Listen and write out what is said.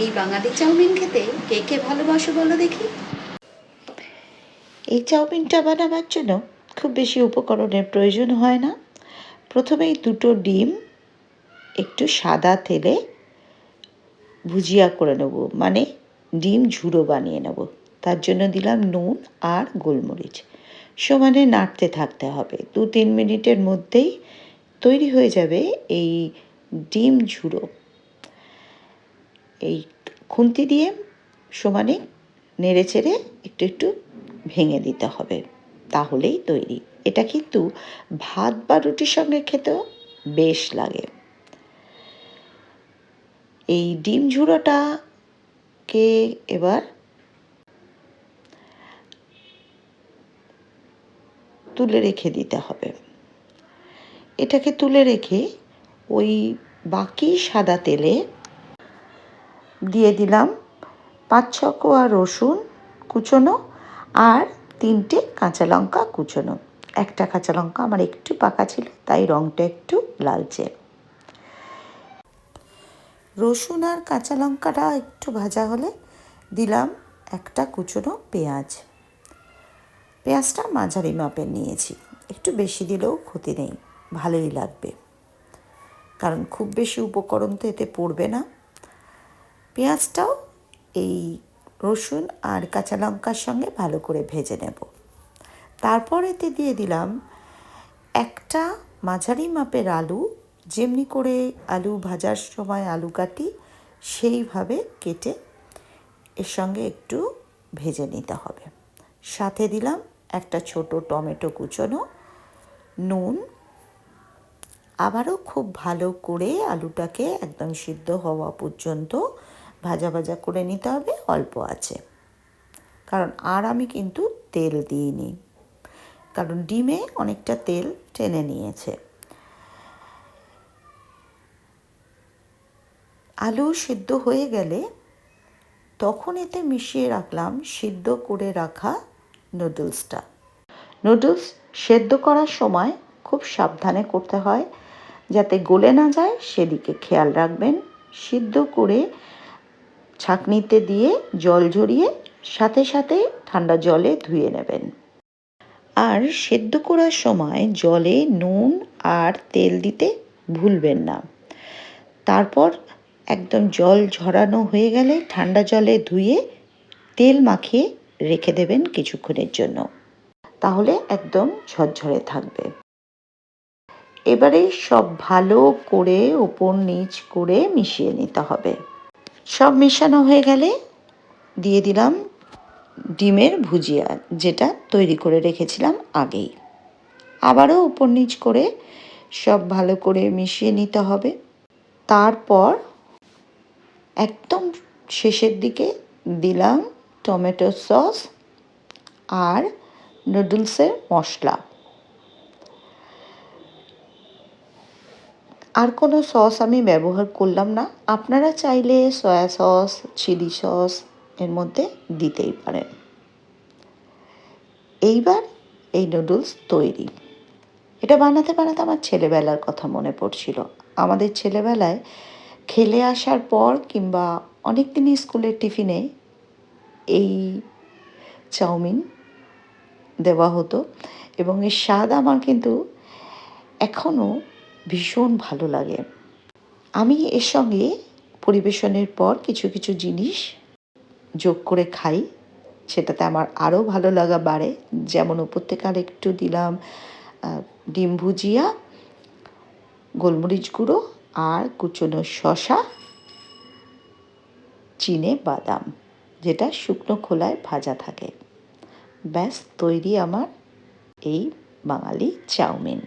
এই বাঙালি চাউমিন খেতে কে কে ভালোবাসো বলো দেখি? এই চাউমিনটা বানাবার জন্য খুব বেশি উপকরণের প্রয়োজন হয় না। প্রথমেই দুটো ডিম, একটু সাদা তেলে ভুজিয়া করে নেব মানে ডিম ঝুড়ো বানিয়ে নেব। তার জন্য দিলাম নুন আর গোলমরিচ। সমানে নাড়তে থাকতে হবে। দু তিন মিনিটের মধ্যেই তৈরি হয়ে যাবে এই ডিম ঝুড়ো। এই খুন্তি দিয়ে সমানে নেড়ে চেড়ে একটু একটু ভেঙে দিতে হবে। তাহলেই তৈরি। এটা কিন্তু ভাত বা রুটির সঙ্গে খেতেও বেশ লাগে। এই ডিম ঝুড়োটাকে এবার তুলে রেখে দিতে হবে। এটাকে তুলে রেখে ওই বাকি সাদা তেলে দিয়ে দিলাম পাঁচ ছ কোয়া রসুন কুচোনো আর তিনটে কাঁচা লঙ্কা কুচোনো। একটা কাঁচা লঙ্কা আমার একটু পাকা ছিল, তাই রঙটা একটু লালচে। রসুন আর কাঁচা লঙ্কাটা একটু ভাজা হলে দিলাম একটা কুচোনো পেঁয়াজ। পেঁয়াজটা মাঝারি মাপের নিয়েছি, একটু বেশি দিলেও ক্ষতি নেই, ভালোই লাগবে। কারণ খুব বেশি উপকরণ তো এতে পড়বে না। পেঁয়াজটাও এই রসুন আর কাঁচা লঙ্কার সঙ্গে ভালো করে ভেজে নেব। তারপর এতে দিয়ে দিলাম একটা মাঝারি মাপের আলু, যেমনি করে আলু ভাজার সময় আলু কাটি সেইভাবে কেটে এর সঙ্গে একটু ভেজে নিতে হবে। সাথে দিলাম একটা ছোট টমেটো কুচোনো, নুন। আবারও খুব ভালো করে আলুটাকে একদম সিদ্ধ হওয়া পর্যন্ত ভাজা ভাজা করে নিতে হবে, অল্প আছে। কারণ আর আমি কিন্তু তেল দিইনি। কারণ ডিমে অনেকটা তেল টেনে নিয়েছে। আলু সিদ্ধ হয়ে গেলে তখন এতে মিশিয়ে রাখলাম সিদ্ধ করে রাখা নুডলসটা। নুডলস সেদ্ধ করার সময় খুব সাবধানে করতে হয়, যাতে গলে না যায়, সেদিকে খেয়াল রাখবেন। সিদ্ধ করে ছাঁকনিতে দিয়ে জল ঝরিয়ে সাথে সাথে ঠান্ডা জলে ধুয়ে নেবেন। আর সেদ্ধ করার সময় জলে নুন আর তেল দিতে ভুলবেন না। তারপর একদম জল ঝরানো হয়ে গেলে ঠান্ডা জলে ধুয়ে তেল মাখিয়ে রেখে দেবেন কিছুক্ষণের জন্য। তাহলে একদম ঝরঝরে থাকবে। এবারে সব ভালো করে ওপর নিচ করে মিশিয়ে নিতে হবে। সব মেশানো হয়ে গেলে দিয়ে দিলাম ডিমের ভুজিয়া, যেটা তৈরি করে রেখেছিলাম আগেই। আবারও উপর নিচ করে সব ভালো করে মিশিয়ে নিতে হবে। তারপর একদম শেষের দিকে দিলাম টমেটো সস আর নুডলসের মশলা। আর কোনো সস আমি ব্যবহার করলাম না। আপনারা চাইলে সয়া সস, চিলি সস এর মধ্যে দিতেই পারেন। এইবার এই নুডলস তৈরি। এটা বানাতে বানাতে আমার ছেলেবেলার কথা মনে পড়ছিল। আমাদের ছেলেবেলায় খেলে আসার পর কিংবা অনেক দিনই স্কুলের টিফিনে এই চাউমিন দেওয়া হতো এবং এর স্বাদ আমার কিন্তু এখনও ভীষণ ভালো লাগে। আমি এর সঙ্গে পরিবেশনের পর কিছু কিছু জিনিস যোগ করে খাই। সেটাতে আমার আরও ভালো লাগা বাড়ে। যেমন উপর থেকে আর একটু দিলাম ডিম ভুজিয়া, গোলমরিচ গুঁড়ো আর কুচনো শশা চিনে বাদাম, যেটা শুকনো খোলায় ভাজা থাকে। ব্যাস, তৈরি আমার এই বাঙালি চাউমিন।